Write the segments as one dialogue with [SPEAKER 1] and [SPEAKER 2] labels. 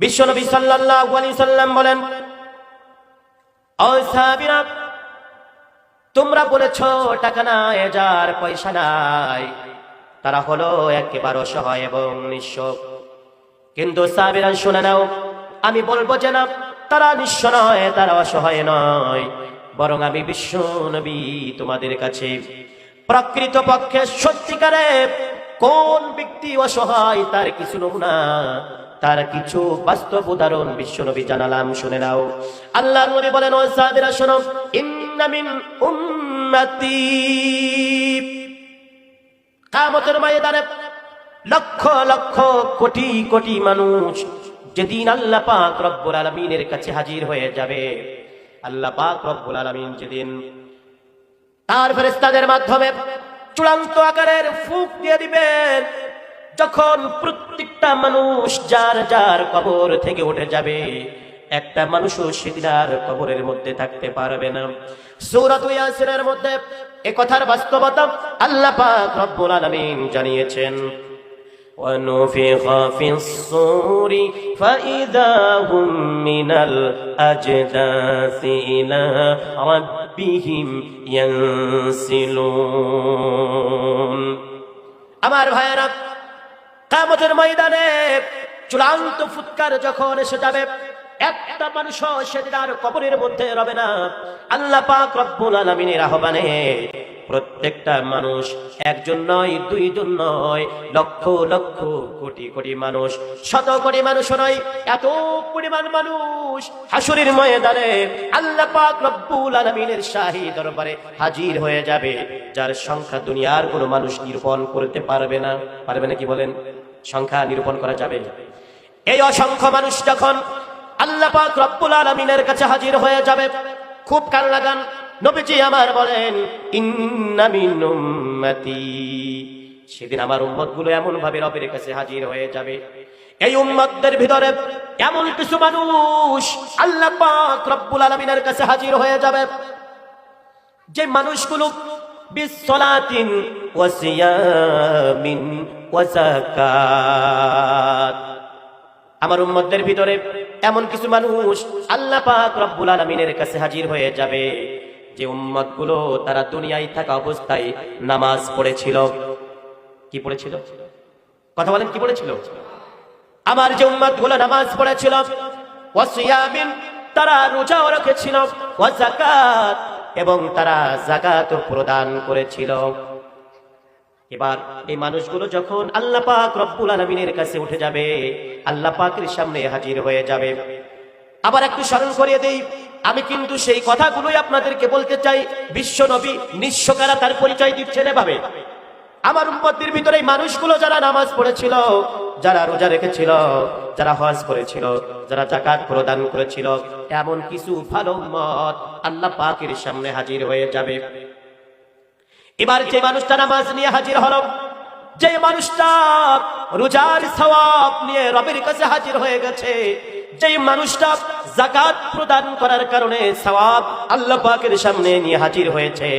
[SPEAKER 1] বিশ্বনবী সাল্লাল্লাহু আলাইহি সাল্লাম বলেন সাহাবীরা, তোমরা বলেছ টাকা নাই, যার পয়সা নাই। তারা হলো একেবারে অসহায় এবং নিঃস্ব। কিন্তু সাহাবীরা শুনে নাও, আমি বলব যে না, তারা নিঃস্ব নয়, তারা অসহায় নয়। বরং আমি বিশ্ব নবী তোমাদের কাছে প্রকৃত পক্ষে সত্যিকারে কোন ব্যক্তি অসহায়, তার কিছু নমুনা তার কিছু বাস্তব উদাহরণ বিশ্বনবী জানালাম, শুনে নাও। আল্লাহ নবী বলেন, ও শোনো। ইন্না মিন উম্মতি কামতের ময়দানে লক্ষ লক্ষ কোটি কোটি মানুষ যেদিন আল্লাহ পাক রব্বুল আলমিনের কাছে হাজির হয়ে যাবে। আল্লাহ পাক রব্বুল আলমিন যেদিন তার ফেরেস্তাদের মাধ্যমে চূড়ান্ত আকারের ফুক দিয়ে দিবেন যখন প্রত্যেকটা মানুষ যার যার কবর থেকে উঠে যাবে একটা মানুষও সেদিন আর কবরের মধ্যে থাকতে পারবে না সূরাত ইয়াসিনের মধ্যে এ কথার বাস্তবতা আল্লাহ পাক রব্বুল আলামিন জানিয়েছেন ونفخ في الصور فإذا هم من الأجداث إلى ربهم ينسلون আমার ভাইয়েরা কামতের ময়দানে চূড়ান্ত ফুৎকার যখন এসে যাবে, একটা মানুষ সেদিন আর কবরের মধ্যে রবে না। আল্লাহ পাক রব্বুল আলামিনের আহ্বানে প্রত্যেকটা মানুষ একজন নয়, দুইজন নয়, লক্ষ লক্ষ কোটি কোটি মানুষ, শত কোটি মানুষ নয়, এত পরিমাণ মানুষ হাসুরের ময়দানে আল্লাহ পাক রব্বুল আলামিনের শাহী দরবারে হাজির হয়ে যাবে, যার সংখ্যা দুনিয়ার কোনো মানুষ নিরূপণ করতে পারবে না। পারবে না কি বলেন? সংখ্যা নিরূপণ করা যাবে। এই অসংখ্য মানুষ যখন আল্লাহ রব্বুল আলামিনের কাছে হাজির হয়ে যাবে, খুব কান লাগান নবীজি আমার বলেন, ইন্না মিন উম্মতি। সেদিন আমার উম্মতগুলো এমন ভাবে রবের কাছে হাজির হয়ে যাবে। এই উম্মতদের ভিতরে এমন কিছু মানুষ আল্লাহ পাক রব্বুল আলামিনের কাছে হাজির হয়ে যাবে, যে মানুষগুলো বিসলাতিন ওয়াসিয়ামিন ওয়াজাকাত আমার উম্মতদের ভিতরে এমন কিছু মানুষ আল্লাহ পাক রব্বুল আলামিনের কাছে হাজির হয়ে যাবে, যে উম্মতগুলো তারা দুনিয়ায় থাকা অবস্থায় নামাজ পড়েছিল। কি পড়েছিল? কথা বলেন, কি পড়েছিল? আমার যে উম্মতগুলো নামাজ পড়েছিল ওয়াসিয়ামিন তারা রোজাও রেখেছিল, ওয়া যাকাত। এবং তারা জাকাত প্রদান করেছিল। এবার এই মানুষগুলো যখন আল্লাহ পাক রব্বুল আলমিনের কাছে উঠে যাবে, আল্লাহ পাকের সামনে হাজির হয়ে যাবে। আবার একটু স্মরণ করিয়ে দেই, আমি কিন্তু সেই কথাগুলোই আপনাদেরকে বলতে চাই, বিশ্ব নবী নিঃস্বকারা তার পরিচয় দিচ্ছেন এভাবে? আমার উম্মতের ভিতরে মানুষগুলো যারা নামাজ পড়েছিল, যারা রোজা রেখেছিল, যারা হজ করেছিল, যারা জাকাত প্রদান করেছিল, এমন কিছু ভালো মত আল্লাহ পাকের সামনে হাজির হয়ে যাবে। এবার যে মানুষটা নামাজ নিয়ে হাজির হল, যে মানুষটা রোজার সওয়াব নিয়ে রবের কাছে হাজির হয়ে গেছে, যে মানুষটা জাকাত প্রদান করার কারণে সওয়াব আল্লাহ পাকের সামনে নিয়ে হাজির হয়েছে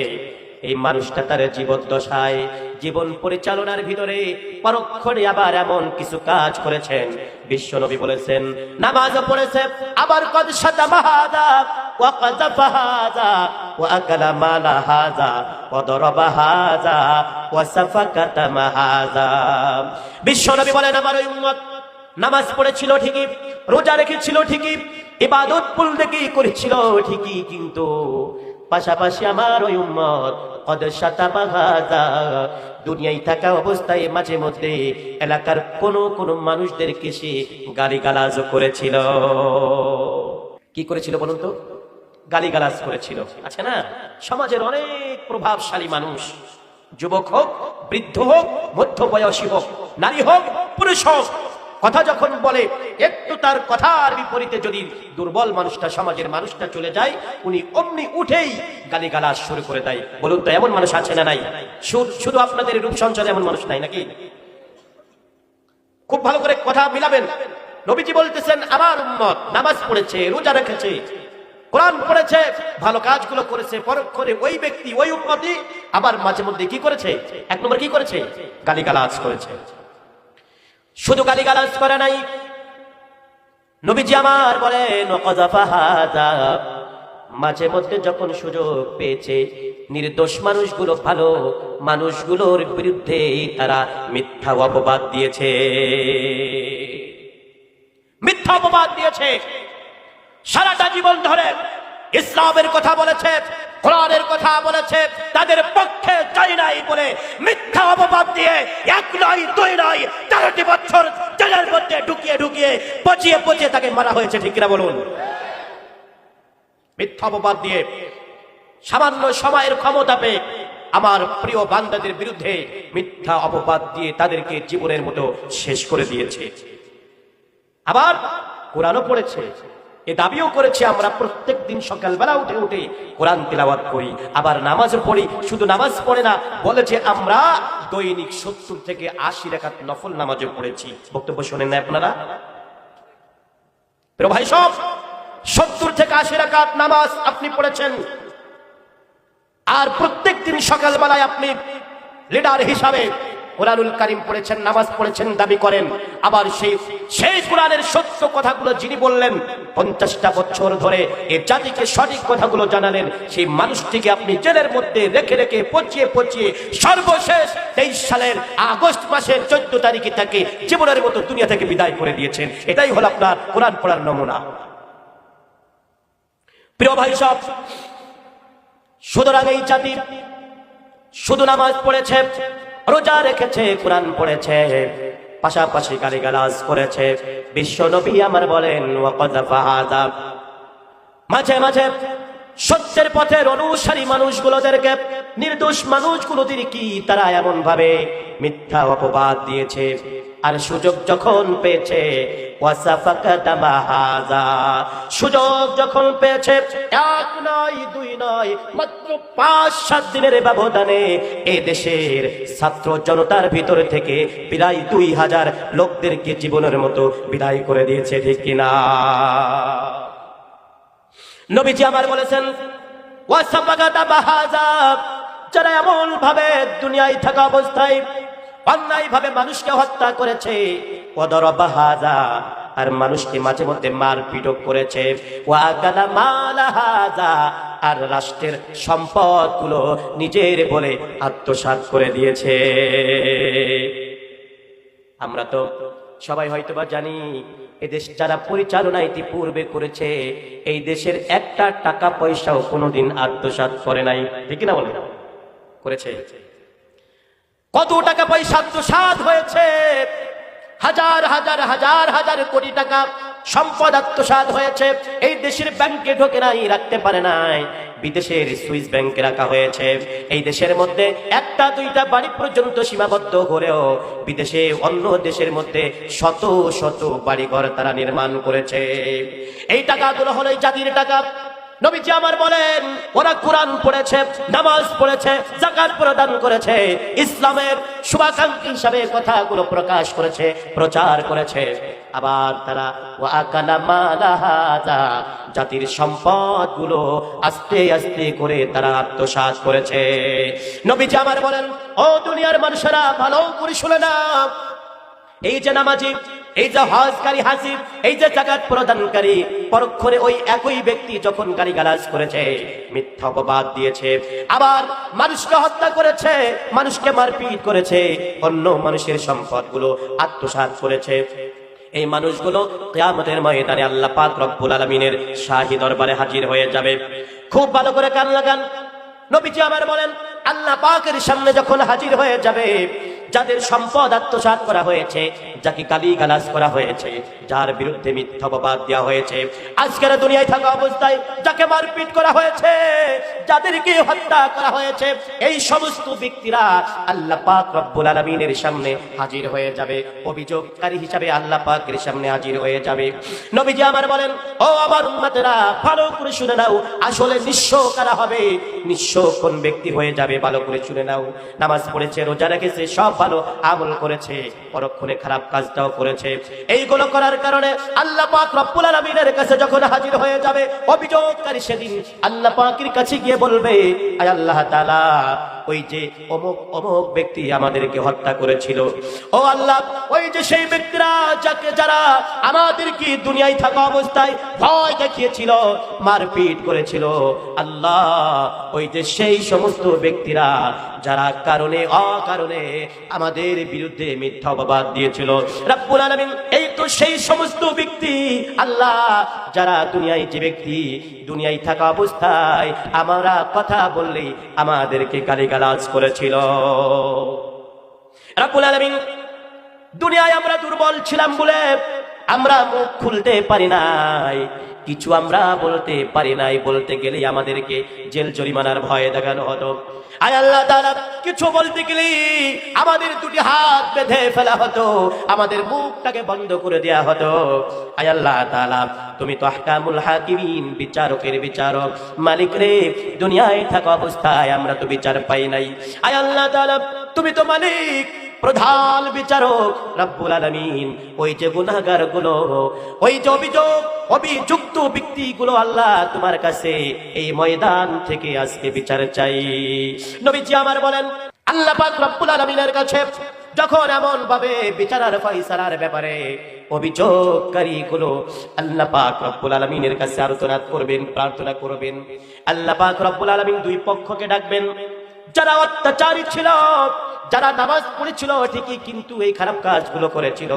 [SPEAKER 1] এই মানুষটা তার জীবন দশায় জীবন পরিচালনার ভিতরে পরক্ষণে আবার এমন কিছু কাজ করেছেন বিশ্ব নবী বলেছেন নামাজও পড়েছে আবার কদ সাদা মাহাদা وقذف هذا وأكل مال هذا وضرب هذا وسفك دم هذا বিশ্বনবী বলেন আমার ওই উম্মত নামাজ পড়েছিল ঠিকই রোজা রেখেছিল ঠিকই ইবাদত পুলদেকি করেছিল ঠিকই কিন্তু পাশাপাশি আমার ওই উম্মত দুনিয়ায় থাকা অবস্থায় মাঝে মধ্যে এলাকার কোন কোন মানুষদেরকে সে গালিগালাজ করেছিল। কি করেছিল বলুন তো? গালিগালাজ করেছিল। আছে না? সমাজের অনেক প্রভাবশালী মানুষ। যুবক হোক, বৃদ্ধ হোক, মধ্যবয়সী হোক, নারী হোক, পুরুষ হোক কথা যখন বলে, একটু তার কথার বিপরীতে যদি দুর্বল মানুষটা, সমাজের মানুষটা চলে যায়, উনি অমনি উঠেই গালিগালাজ শুরু করে দেয়। বলুন তো, এমন মানুষ আছে না নাই? শুধু আপনাদের রূপ সঞ্চলে এমন মানুষ নাই নাকি? খুব ভালো করে কথা মিলাবেন। নবীজি বলতেছেন, আমার উম্মত নামাজ পড়েছে, রোজা রেখেছে, কোরআন পড়েছে, ভালো কাজগুলো করেছে পরক্ষণে ওই ব্যক্তি, ওই উম্মতি আবার মাঝে মধ্যে কি করেছে? এক নম্বর কি করেছে? গালিগালাজ করেছে। শুধু গালিগালাজ করে নাই। নবীজি আমার বলেন মাঝে মধ্যে যখন সুযোগ পেয়েছে, নির্দোষ মানুষগুলো, ভালো মানুষগুলোর বিরুদ্ধে তারা মিথ্যা অপবাদ দিয়েছে। মিথ্যা অপবাদ দিয়েছে। সারাটা জীবন ধরে ইসলামের কথা বলেছে, কোরআনের কথা বলেছে, তাদের পক্ষে চাই নাই বলে মিথ্যা অপবাদ দিয়ে এক নয় দুই নয় তেরোটি বছর জেলের মধ্যে ঢুকিয়ে ঢুকিয়ে পচিয়ে পচিয়ে তাকে মারা হয়েছে, ঠিক কিনা বলুন? মিথ্যা অপবাদ দিয়ে সামান্য সময়ের ক্ষমতা পেয়ে আমার প্রিয় বান্দাদের বিরুদ্ধে মিথ্যা অপবাদ দিয়ে তাদেরকে জীবনের মতো শেষ করে দিয়েছে। আবার কোরআনও পড়েছে এ দাবিও করেছে, আমরা প্রত্যেক দিন সকালবেলা উঠে উঠে কোরআন তিলাওয়াত করি। আবার নামাজও পড়ি, শুধু নামাজ পড়ে না বলেছে আমরা দৈনিক সত্তর থেকে আশি রেখাত নফল নামাজও পড়েছি। বক্তব্য শোনেন না আপনারা? ভাই সব, সত্তর থেকে আশি রাকাত নামাজ আপনি পড়েছেন। আর প্রত্যেক দিন সকালবেলায় আপনি লিডার হিসাবে কোরআনুল কারিম পড়েছেন, নামাজ পড়েছেন, দাবি করেন। আবার সেই সেই কোরআনের সত্য কথাগুলো যিনি বললেন, পঞ্চাশটা বছর ধরে এই জাতিকে সঠিক কথাগুলো জানালেন, সেই মানুষটিকে আপনি জেলের মধ্যে রেখে রেখে পচিয়ে পচিয়ে সর্বশেষ তেইশ সালের আগস্ট মাসের চোদ্দ তারিখে তাকে জীবনের মতো দুনিয়া থেকে বিদায় করে দিয়েছেন। এটাই হলো আপনার কোরআন পড়ার নমুনা। প্রিয় ভাই সব, সুতরাং এই জাতি শুধু নামাজ পড়েছে রোজা রেখেছে, কোরআন পড়েছে, পাশাপাশি গালিগালাজ করেছে। বিশ্ব নবী আমার বলেন মাঝে মাঝে সত্যের পথের অনুসারী মানুষগুলোদেরকে নির্দোষ মানুষগুলোদের কি তারা এমন ভাবে মিথ্যা অপবাদ দিয়েছে? আর সুযোগ যখন পেয়েছে সুযোগ যখন পেয়েছে, এক নয়, দুই নয়, মাত্র পাঁচ, সাত দিনের ব্যবধানে এ দেশের ছাত্র জনতার ভিতর থেকে প্রায় দুই হাজার লোকদেরকে জীবনের মতো বিদায় করে দিয়েছে, ঠিক কিনা? নবীজি আমার বলেছেন ওয়াসাফাকাতা বাহাজা যারা এমন ভাবে দুনিয়ায় থাকা অবস্থায় অন্যায় ভাবে মানুষকে হত্যা করেছে। আর মানুষকে মাঝে মধ্যে মারপিট করেছে। আর রাষ্ট্রের সম্পদগুলো নিজের বলে আত্মসাৎ করে দিয়েছে। আমরা তো সবাই হয়তোবা জানি, এদেশ যারা পরিচালনা ইতিপূর্বে করেছে, এই দেশের একটা টাকা পয়সাও কোনোদিন আত্মসাৎ করে নাই। ঠিক না বলে করেছে। কত টাকা পয়সা আত্মসাৎ হয়েছে? হাজার হাজার হাজার হাজার কোটি টাকা সম্পদ আত্মসাৎ হয়েছে। এই দেশের ব্যাংকে ঢোকে নাই, রাখতে পারে নাই। বিদেশের সুইস ব্যাংকে রাখা হয়েছে। এই দেশের মধ্যে একটা, দুইটা বাড়ি পর্যন্ত সীমাবদ্ধ করেও বিদেশে অন্য দেশের মধ্যে শত শত বাড়িঘর তারা নির্মাণ করেছে। এই টাকাগুলো হলো জাতির টাকা। নবীজি আমার বলেন, ওরা কোরআন পড়েছে, নামাজ পড়েছে জাকাত প্রদান করেছে, ইসলামের শুভাকাঙ্ক্ষী হিসাবে কথাগুলো প্রকাশ করেছে, প্রচার করেছে। আবার তারা জাতির সম্পদগুলো আস্তে আস্তে করে তারা আত্মসাৎ করেছে। নবীজি আমার বলেন, ও দুনিয়ার মানুষেরা, ভালো করে শুনে না এই যে নামাজি এই যে হজকারী হাসিব, এই যে জাকাত প্রদানকারী, পরক্ষণে ওই একই ব্যক্তি যখন গালি গালাজ করেছে, মিথ্যা অপবাদ দিয়েছে, আবার মানুষকে হত্যা করেছে, মানুষকে মারপিট করেছে, অন্য মানুষের সম্পদগুলো আত্মসাৎ করেছে। এই মানুষগুলো কিয়ামতের ময়দানে আল্লাহ পাক রব্বুল আলামিনের শাহী দরবারে হাজির হয়ে যাবে। খুব ভালো করে কান লাগান। নবীজি আমার বলেন, আল্লাহ পাকের সামনে যখন হাজির হয়ে যাবে, যাদের সম্পদ আত্মসাৎ করা হয়েছে যাকে কালি গালাজ করা হয়েছে, যার বিরুদ্ধে মিথ্যা অপবাদ দেওয়া হয়েছে। আজকের দুনিয়ায় থাকা অবস্থায় যাকে মারপিট করা হয়েছে, যাদেরকে হত্যা করা হয়েছে, এই সমস্ত ব্যক্তিরা আল্লাহ পাক রব্বুল আলামিনের সামনে হাজির হয়ে যাবে। অভিযোগকারী হিসাবে আল্লাহ পাকের সামনে হাজির হয়ে যাবে। নবীজি আমার বলেন, ও আমার উম্মতেরা, ভালো করে শুনে নাও। আসলে নিঃস্ব কারা হবে? নিঃস্ব কোন ব্যক্তি হয়ে যাবে? ভালো করে শুনে নাও। নামাজ পড়েছে, রোজা রেখেছে, সব ভালো আমল করেছে, পরক্ষণে খারাপ কাজটাও করেছে। এইগুলো করার কারণে আল্লাহ পাক রব্বুল আলামিনের কাছে যখন হাজির হয়ে যাবে, অভিযোগকারী সেদিন আল্লাহ পাকের কাছে গিয়ে বলবে, আয় আল্লাহ তাআলা ওই যে অমুক অমুক ব্যক্তি আমাদেরকে হত্যা করেছিল। ও আল্লাহ, ওই যে সেই ব্যক্তিরা যাকে যারা আমাদেরকে দুনিয়ায় থাকা অবস্থায় ভয় দেখিয়েছিল, মারপিট করেছিল। আল্লাহ, ওই যে সেই সমস্ত ব্যক্তিরা যারা কারণে, অকারণে আমাদের বিরুদ্ধে মিথ্যা অপবাদ দিয়েছিল। রাব্বুল আলামিন, এই তো সেই সমস্ত ব্যক্তি, আল্লাহ, যারা দুনিয়ায় যে ব্যক্তি দুনিয়ায় থাকা অবস্থায়, আমরা কথা বললেই আমাদেরকে গালিগালাজ করেছিল। রাব্বুল আলামিন দুনিয়ায় আমরা দুর্বল ছিলাম বলে আমরা মুখ খুলতে পারি নাই। কিছু আমরা বলতে পারি নাই, বলতে গেলে আমাদেরকে জেল জরিমানার ভয়ে দেখানো হতো। আল্লাহ কিছু বলতে গেলে আমাদের দুটি হাত বেঁধে ফেলা হতো, আমাদের মুখটাকে বন্ধ করে দেয়া হতো। আয় আল্লাহ তুমি তো আহকামুল হাকিমিন, বিচারকের বিচারক, মালিক রে, দুনিয়ায় থাকা অবস্থায় আমরা তো বিচার পাই নাই। আয় আল্লাহ তুমি তো মালিক প্রধান বিচারক রব্বুল আলামিন, ওই যে গুনাহগারগুলো ওই যে অভিযোগ, অভিযুক্ত ব্যক্তিগুলো আল্লাহ তোমার কাছে এই ময়দান থেকে আজকে বিচার চাই। নবীজি আমার বলেন, আল্লাহ পাক রব্বুল আলামিনের কাছে যখন এমন ভাবে বিচারার ফয়সালার ব্যাপারে অভিযোগকারী গুলো আল্লাহ পাক রব্বুল আলামিনের কাছে আলোচনা করবেন, প্রার্থনা করবেন, আল্লাহ পাক রব্বুল আলামিন দুই পক্ষকে ডাকবেন। যারা অত্যাচারী ছিল, যারা নামাজ পড়েছিল, ঠিকই কিন্তু এই খারাপ কাজগুলো করেছিল।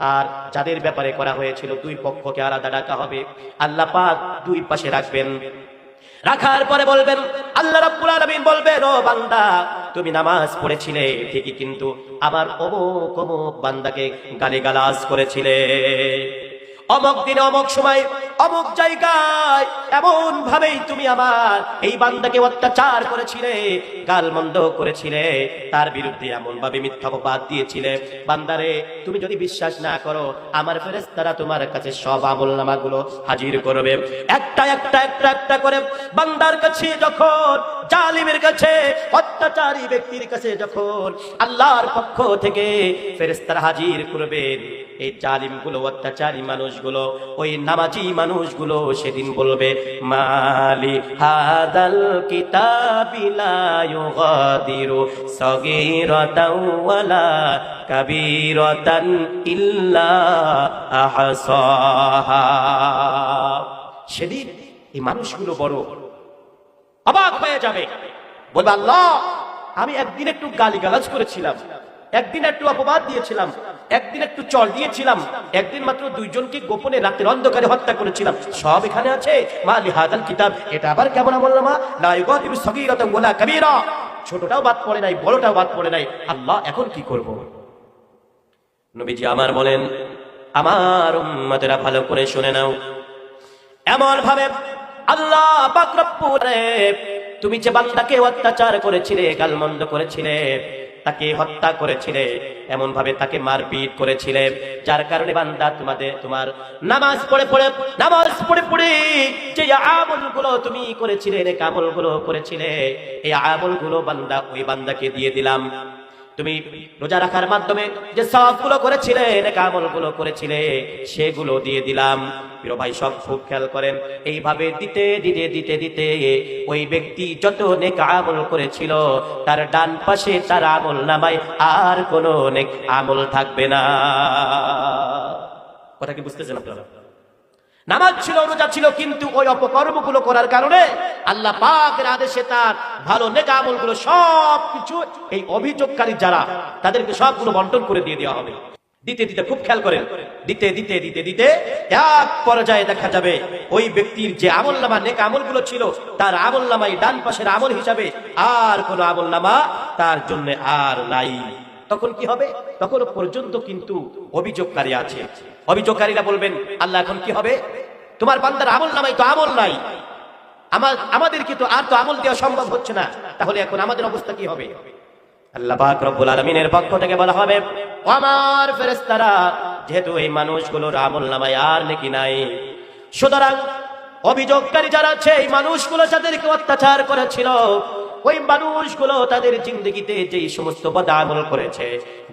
[SPEAKER 1] আর যাদের ব্যাপারে করা হয়েছিল, দুই পক্ষকে আলাদা ডাকা হবে। আল্লাহ পাক দুই পাশে রাখবেন। রাখার পরে বলবেন, আল্লাহ রাব্বুল আলামিন বলবেন, ও বান্দা, তুমি নামাজ পড়েছিলে, ঠিকই কিন্তু আবার অমুক অমুক বান্দাকে গালিগালাজ করেছিলে। অমুক দিনে, অমুক সময়, অমুক জায়গায় এমন ভাবেই তুমি আমার এই বান্দাকে অত্যাচার করেছিলে গাল মন্দ করেছিলে, তার বিরুদ্ধে এমন ভাবে মিথ্যাবাদ দিয়েছিলে। বান্দারে, তুমি যদি বিশ্বাস না করো, আমার ফেরেশতারা তোমার কাছে সব আমল নামাগুলো হাজির করবে। একটা একটা একটা একটা করে বান্দার কাছে যখন, জালিমের কাছে, অত্যাচারী ব্যক্তির কাছে যখন আল্লাহর পক্ষ থেকে ফেরেশতারা হাজির করবেন, এই জালিমগুলো অত্যাচারী মানুষগুলো, ওই নামাজি মানুষগুলো সেদিন বলবে, মালি হাদাল ইল্লা আহসাহা। সেদিন এই মানুষগুলো বড় অবাক হয়ে যাবে। বলবে, আল্লাহ, আমি একদিন একটু গালিগালাজ করেছিলাম। একদিন একটু অপবাদ দিয়েছিলাম, একদিন একটু চল দিয়েছিলাম, একদিন মাত্র দুইজনকে গোপনে রাতের অন্ধকারে হত্যা করেছিলাম। সব এখানে আছে, মা লিহাদাল কিতাব। এটা আবার কেমন নামা? না ওয়ালা কাবীরা। ছোটটাও বাদ পড়ে নাই, বড়টাও বাদ পড়ে নাই। আল্লাহ এখন কি করব? নবীজি আমার বলেন, আমার উম্মতেরা ভালো করে শুনে নাও। এমন ভাবে আল্লাহ তুমি যে বান্দাকে অত্যাচার করেছিলে, গালমন্দ করেছিলে তাকে হত্যা করেছিলে এমন ভাবে তাকে মারপিট করেছিলে। যার কারণে বান্দা তোমাদের, তোমার নামাজ পড়ে পড়ে, নামাজ পড়ে পড়ে যে আমলগুলো তুমি করেছিলে আমলগুলো করেছিলে, এই আমলগুলো বান্দা, ওই বান্দাকে দিয়ে দিলাম। তুমি রোজা রাখার মাধ্যমে যে সবগুলো করেছিলে কামলগুলো করেছিলে, সেগুলো দিয়ে দিলাম। প্রিয় ভাই, সব খুব খেয়াল করেন, এইভাবে দিতে দিতে দিতে দিতে ওই ব্যক্তি যত নেক আমল করেছিল, তার ডান পাশে তার আমল নামায় আর কোনো নেক আমল থাকবে না। কথা কি বুঝতেছেন আপনারা? নামাজ ছিল, রোজা ছিল, কিন্তু ওই অপকর্মগুলো করার কারণে আল্লাহ পাকের আদেশে তার ভালো নেকা আমলগুলো সব কিছু এই অভিযোগকারী যারা, তাদেরকে সবগুলো বন্টন করে দিয়ে দেওয়া হবে। দিতে দিতে খুব খেয়াল করেন। দিতে দিতে দিতে দিতে এক পর্যায়ে দেখা যাবে, ওই ব্যক্তির যে আমল নামা নেক আমলগুলো ছিল, তার আমল নামাই ডান পাশের আমল হিসাবে আর কোন আমল নামা তার জন্য আর নাই। তখন কি হবে? তখন পর্যন্ত কিন্তু অভিযোগকারী আছে। অভিযোগকারীরা বলবেন, আল্লাহ, এখন কি হবে? তোমার বান্দার আমল নামাই তো আমল নাই। আমার, আমাদেরকে তো আর তো আমল দেওয়া সম্ভব হচ্ছে না। তাহলে এখন আমাদের অবস্থা কি হবে? আল্লাহ আলামিনের বলা হবে আমার যেহেতু এই মানুষগুলোর আর নাই, সুতরাং যারা আছে, এই অত্যাচার করেছিল ওই মানুষগুলো তাদের জিন্দগিতে যেই সমস্ত বদামল করেছে,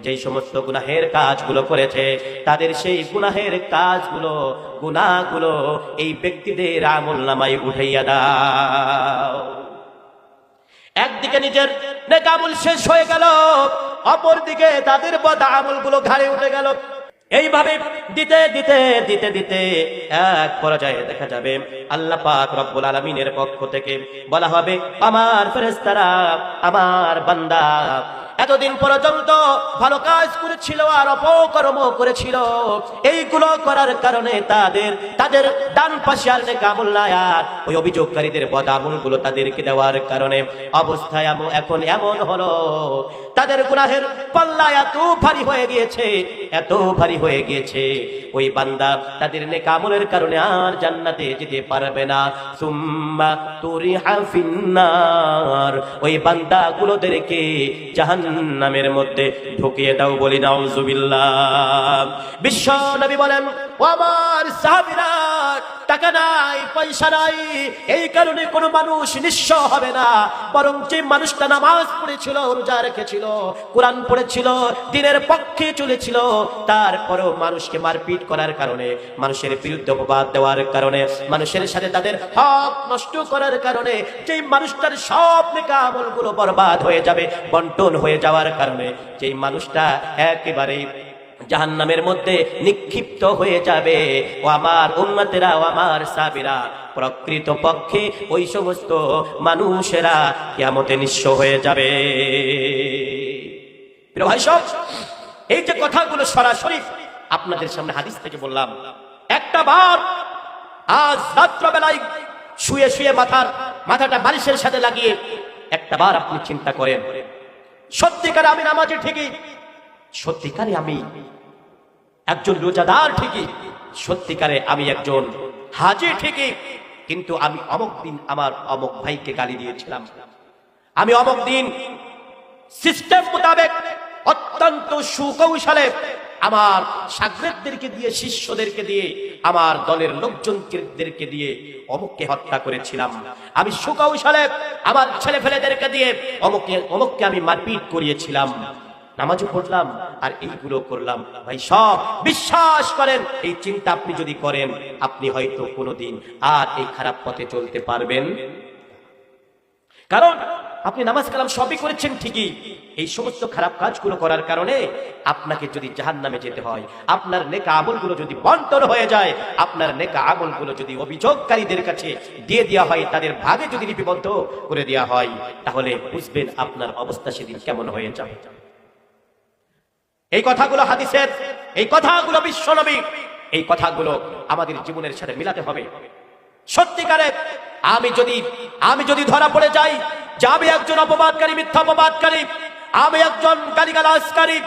[SPEAKER 1] যেই সমস্ত গুনাহের কাজগুলো করেছে, তাদের সেই গুনাহের কাজগুলো, গুনাহগুলো এই ব্যক্তিদের আমল নামায় উঠাইয়া দাও। একদিকে নিজের নেকামুল শেষ হয়ে গেল, অপরদিকে তাদের বদ আমলগুলো ঘাড়ে উঠে গেল। এইভাবে দিতে দিতে দিতে দিতে এক পর্যায়ে দেখা যাবে। আল্লাহ পাক রব্বুল আলমিনের পক্ষ থেকে বলা হবে, আমার ফেরেস্তারা আমার বান্দা, এতদিন পর্যন্ত ভালো কাজ করেছিল আর অপকর্ম করেছিল। এইগুলো করার কারণে তাদের তাদের ডান পাশে আর নেকামুল্লাহ আর ওই অভিযোগকারীদের বদামুলগুলো তাদেরকে দেওয়ার কারণে অবস্থায় এমন- এখন এমন হলো তাদের গুনাহের পাল্লা এত ভারী হয়ে গিয়েছে, এত ভারী হয়ে গিয়েছে। ওই বান্দা তাদের নেকামলের কারণে আর জান্নাতে যেতে পারবে না। সুম্মা তুরিহা ফিন্নার। ওই বান্দা গুলোদেরকে জাহান্নামের মধ্যে ঢুকিয়ে দাও বলি, নাউজুবিল্লাহ। বিশ্ব নবী বলেন, ও আমার সাহাবীরা, টাকা নাই, পয়সা নাই, এই কারণে কোনো মানুষ নিঃস্ব হবে না। বরং যে মানুষটা নামাজ পড়েছিল, রোজা রেখেছিল কোরআন পড়েছিল, দিনের পক্ষে চলেছিল, তারপরেও মানুষকে মারপিট করার কারণে, মানুষের বিরুদ্ধে অপবাদ দেওয়ার কারণে, মানুষের সাথে তাদের হক নষ্ট করার কারণে যে মানুষটার সব নেকা বরবাদ হয়ে যাবে, বন্টন হয়ে যাওয়ার কারণে, যেই মানুষটা একেবারেই জাহান্নামের মধ্যে নিক্ষিপ্ত হয়ে যাবে, ও আমার উম্মতেরা, ও আমার সাবিরা প্রকৃত পক্ষে ওই সমস্ত মানুষেরা কিয়ামতে নিঃস্ব হয়ে যাবে। ভাই সব, এই যে কথাগুলো সরাসরি আপনাদের সামনে হাদিস থেকে বললাম। একটা বার আজ রাত্রবেলায় শুয়ে শুয়ে মাথার, মাথাটা বালিশের সাথে লাগিয়ে একটা বার আপনি চিন্তা করেন, সত্যিকারে আমি ঠিকই, সত্যিকারে আমি একজন রোজাদার ঠিকই, সত্যিকারে আমি একজন হাজি ঠিকই, কিন্তু আমি অমক দিন আমার অমক ভাইকে গালি দিয়েছিলাম। আমি অমক দিন সিস্টেম মোতাবেক অত্যন্ত সুকৌশলে আমার সাগরেদদেরকে দিয়ে, শিষ্যদেরকে দিয়ে, আমার দলের লোকজনদেরকে দিয়ে অমুককে হত্যা করেছিলাম। আমি সুকৌশলে আমার ছেলে ফেলেদেরকে দিয়ে অমুককে অমুককে আমি মারপিট করিয়েছিলাম। নামাজও পড়লাম আর এইগুলো করলাম। ভাই, সব বিশ্বাস করেন, এই চিন্তা আপনি যদি করেন, আপনি হয়তো কোনোদিন আর এই খারাপ পথে চলতে পারবেন। কারণ আপনি নামাজ কালাম সবই করেছেন ঠিকই। এই সমস্ত খারাপ কাজগুলো করার কারণে আপনাকে যদি জাহান নামে যেতে হয়, আপনার নেকা আমলগুলো যদি বন্টন হয়ে যায়, আপনার নেকা আমলগুলো যদি অভিযোগকারীদের কাছে দিয়ে দেওয়া হয়, তাদের ভাগে যদি লিপিবদ্ধ করে দেওয়া হয়, তাহলে বুঝবেন আপনার অবস্থা সেদিন কেমন হয়ে যাবে। এই কথাগুলো হাদিসের, এই কথাগুলো বিশ্বনবী এই কথাগুলো আমাদের জীবনের সাথে মিলাতে হবে। সত্যিকারে আমি যদি আমি যদি ধরা পড়ে যাই যে আমি একজন অপবাদকারী, মিথ্যা অপবাদকারী। আমি একজন গালিগালাজকারী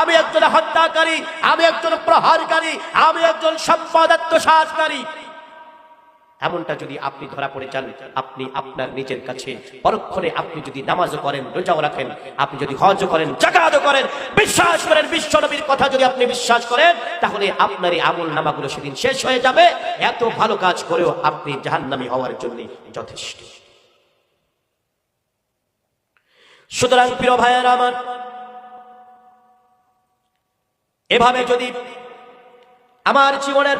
[SPEAKER 1] আমি একজন হত্যাকারী, আমি একজন প্রহারকারী, আমি একজন সম্পদ আত্মসাৎকারী এমনটা যদি আপনি ধরা পড়ে যান, আপনি আপনার নিজের কাছে, পরক্ষণে আপনি যদি নামাজও করেন, রোজাও রাখেন, আপনি যদি হজ করেন, জাকাতও করেন, বিশ্বাস করেন, বিশ্ব নবীর কথা যদি আপনি বিশ্বাস করেন, তাহলে আপনার এই আমল নামাগুলো সেদিন শেষ হয়ে যাবে। এত ভালো কাজ করেও আপনি জাহান্নামী হওয়ার জন্য যথেষ্ট। সুতরাং প্রিয় ভাইয়ের আমার, এভাবে যদি আমার জীবনের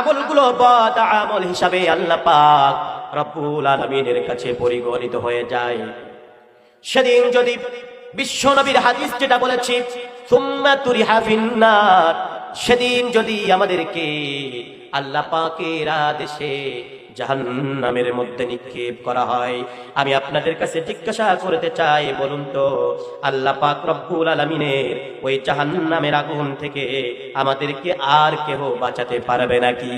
[SPEAKER 1] আমলগুলো বদ আমল হিসাবে আল্লাহ পাক রব্বুল আলমিনের কাছে পরিগণিত হয়ে যায়। সেদিন যদি বিশ্ব নবীর হাদিস যেটা বলেছি, সুম্মা তুরিহা ফিন্নার, সেদিন যদি আমাদেরকে আল্লাহ পাকের আদেশে জাহান্নামের মধ্যে নিক্ষেপ করা হয়। আমি আপনাদের কাছে জিজ্ঞাসা করতে চাই, বলুন তো, আল্লাহ পাক রব্বুল আলামিনের ওই জাহান্নামের আগুন থেকে আমাদেরকে আর কেহ বাঁচাতে পারবে নাকি?